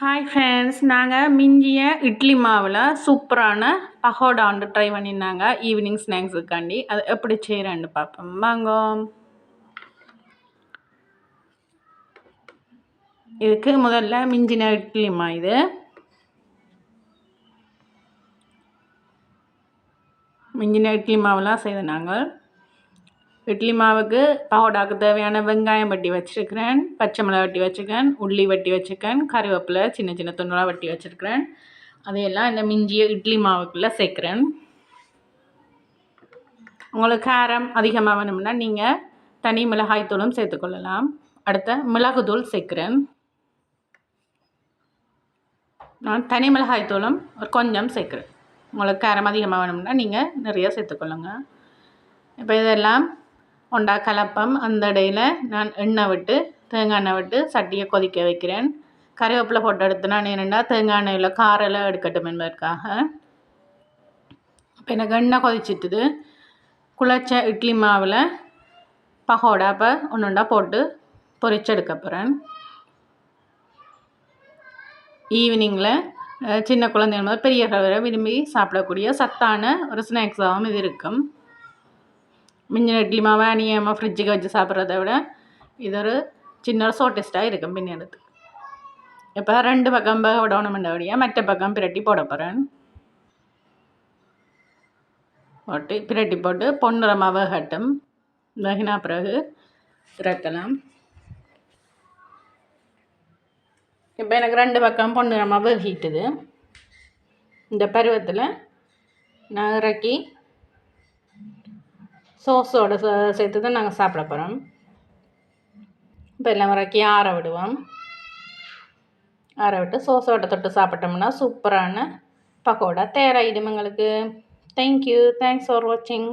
Hi friends நாங்கள் மிஞ்சிய இட்லி மாவில் சூப்பரான பகோடா வந்து ட்ரை பண்ணியிருந்தாங்க. ஈவினிங் ஸ்நாக்ஸுக்காண்டி அது எப்படி செய்கிறேன்னு பார்ப்போம். வாங்க. இதுக்கு முதல்ல மிஞ்சின இட்லி மா இது. மிஞ்சின இட்லி மாவெலாம் செய்த நாங்கள். இட்லி மாவுக்கு பகோடாவுக்கு தேவையான வெங்காயம் வட்டி வச்சுருக்கிறேன் பச்சை மிளகா வட்டி வச்சுருக்கேன் உள்ளி வட்டி வச்சுருக்கேன் கறிவேப்பிலை சின்ன சின்ன துண்டுலாம் வட்டி வச்சுருக்கிறேன். அதையெல்லாம் இந்த மிஞ்சிய இட்லி மாவுக்குள்ளே சேர்க்குறேன். உங்களுக்கு காரம் அதிகமாக வேணும்னா நீங்கள் தனி மிளகாய் தூளும் சேர்த்துக்கொள்ளலாம் அடுத்த மிளகுத்தூள் சேர்க்குறேன். நான் தனி மிளகாய் தூளும் கொஞ்சம் சேர்க்குறேன். உங்களுக்கு காரம் அதிகமாக வேணும்னா நீங்கள் நிறைய சேர்த்துக்கொள்ளுங்க இப்போ இதெல்லாம் ஒண்டா கலப்பம் அந்த இடையில் நான் எண்ணெய் விட்டு தேங்காய் எண்ணெய் விட்டு சட்டியை கொதிக்க வைக்கிறேன். கறிவேப்பிலை போட்டு எடுத்து நான் என்னென்னா தேங்காய் எண்ணெயில் காரெல்லாம் எடுக்கட்டும் என்பதற்காக. இப்போ எனக்கு எண்ணெய் கொதிச்சிட்டுது. குழச்ச இட்லி மாவில் பகோடா இப்போ ஒன்று ஒன்றா போட்டு பொரிச்செடுக்க போகிறேன் ஈவினிங்கில் சின்ன குழந்தைகள் முதல் பெரியவர்கள் விரும்பி சாப்பிடக்கூடிய சத்தான ஒரு ஸ்நாக்ஸாகவும் இது இருக்கும். மிஞ்சின இட்லி மாவை அணியாமல் ஃப்ரிட்ஜுக்கு வச்சு சாப்பிட்றத விட இது ஒரு சின்ன சோட்டஸ்ட்டாக இருக்கும் பின்னெடுத்து இப்போ ரெண்டு பக்கம் விடணுமெண்டபடியாக மற்ற பக்கம் பிரட்டி போட போகிறேன் போட்டு பிரட்டி போட்டு பொன்னிறமாக வேகட்டும் வேகினா பிறகு திறக்கலாம். இப்போ எனக்கு ரெண்டு பக்கம் பொன்னிறமாக வேகிட்டுது இந்த பருவத்தில் நான் இறக்கி சோஸோடு சேர்த்து தான் நாங்கள் சாப்பிட போகிறோம் இப்போ எல்லாம் வரைக்கும் ஆற விடுவோம். ஆற விட்டு சோஸோட தொட்டு சாப்பிட்டோம்னா சூப்பரான பக்கோடா தயாராகிடும் எங்களுக்கு. தேங்க்யூ தேங்க்ஸ் ஃபார் வாட்சிங்